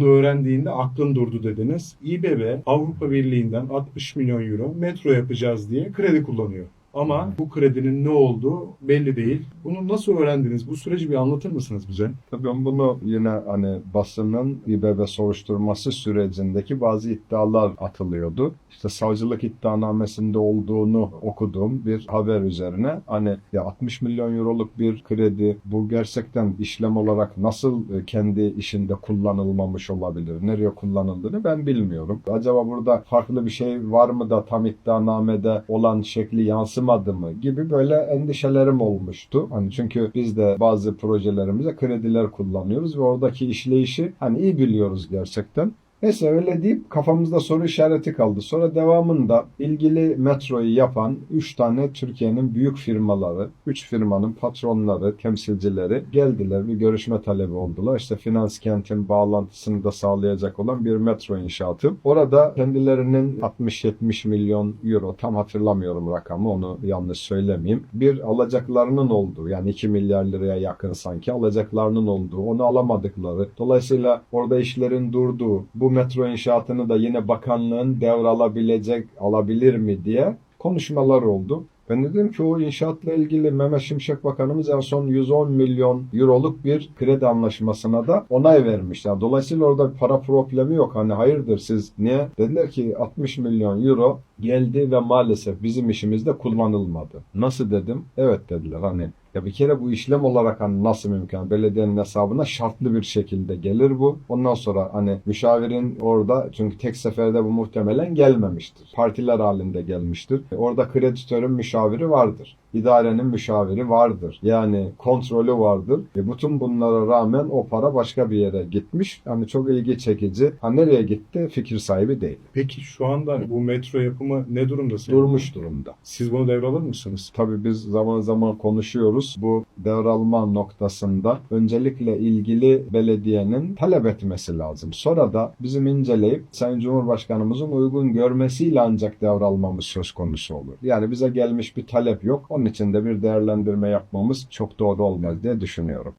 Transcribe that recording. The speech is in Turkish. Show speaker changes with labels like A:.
A: Bunu öğrendiğinde aklım durdu dediniz. İBB Avrupa Birliği'nden 60 milyon euro metro yapacağız diye kredi kullanıyor. Ama bu kredinin ne olduğu belli değil. Bunu nasıl öğrendiniz? Bu süreci bir anlatır mısınız bize?
B: Tabii ben bunu yine hani basının İBB soruşturması sürecindeki bazı iddialar atılıyordu. İşte savcılık iddianamesinde olduğunu okuduğum bir haber üzerine hani ya 60 milyon euroluk bir kredi bu gerçekten işlem olarak nasıl e, kendi işinde kullanılmamış olabilir? Nereye kullanıldığını ben bilmiyorum. Acaba burada farklı bir şey var mı da tam iddianamede olan şekli yansımadı mı gibi böyle endişelerim olmuştu. Hani çünkü biz de bazı projelerimize krediler kullanıyoruz ve oradaki işleyişi hani iyi biliyoruz gerçekten. Neyse öyle deyip kafamızda soru işareti kaldı. Sonra devamında ilgili metroyu yapan 3 tane Türkiye'nin büyük firmaları, 3 firmanın patronları, temsilcileri geldiler. Bir görüşme talebi oldular. İşte finans kentin bağlantısını da sağlayacak olan bir metro inşaatı. Orada kendilerinin 60-70 milyon euro tam hatırlamıyorum rakamı onu yanlış söylemeyeyim. Bir alacaklarının olduğu yani 2 milyar liraya yakın sanki alacaklarının olduğu onu alamadıkları. Dolayısıyla orada işlerin durduğu bu metro inşaatını da yine bakanlığın devralabilecek alabilir mi diye konuşmalar oldu. Ben dedim ki o inşaatla ilgili Mehmet Şimşek Bakanımız en son 110 milyon euroluk bir kredi anlaşmasına da onay vermiş. Yani dolayısıyla orada para problemi yok. Hani hayırdır siz niye? Dediler ki 60 milyon euro geldi ve maalesef bizim işimizde kullanılmadı. Nasıl dedim? Evet dediler hani ya bir kere bu işlem olarak hani nasıl mümkün? Belediyenin hesabına şartlı bir şekilde gelir bu. Ondan sonra hani müşavirin orada çünkü tek seferde bu muhtemelen gelmemiştir. Partiler halinde gelmiştir. Orada kreditörün müşaviri vardır. İdarenin müşaviri vardır. Yani kontrolü vardır. Ve bütün bunlara rağmen o para başka bir yere gitmiş. Hani çok ilgi çekici. Ha nereye gitti? Fikir sahibi değil.
A: Peki şu anda bu metro yapımı ne durumda?
B: Durmuş durumda.
A: Siz bunu devralır mısınız?
B: Tabii biz zaman zaman konuşuyoruz. Bu devralma noktasında öncelikle ilgili belediyenin talep etmesi lazım. Sonra da bizim inceleyip Sayın Cumhurbaşkanımızın uygun görmesiyle ancak devralmamız söz konusu olur. Yani bize gelmiş bir talep yok. Onun için de bir değerlendirme yapmamız çok doğru olmaz diye düşünüyorum.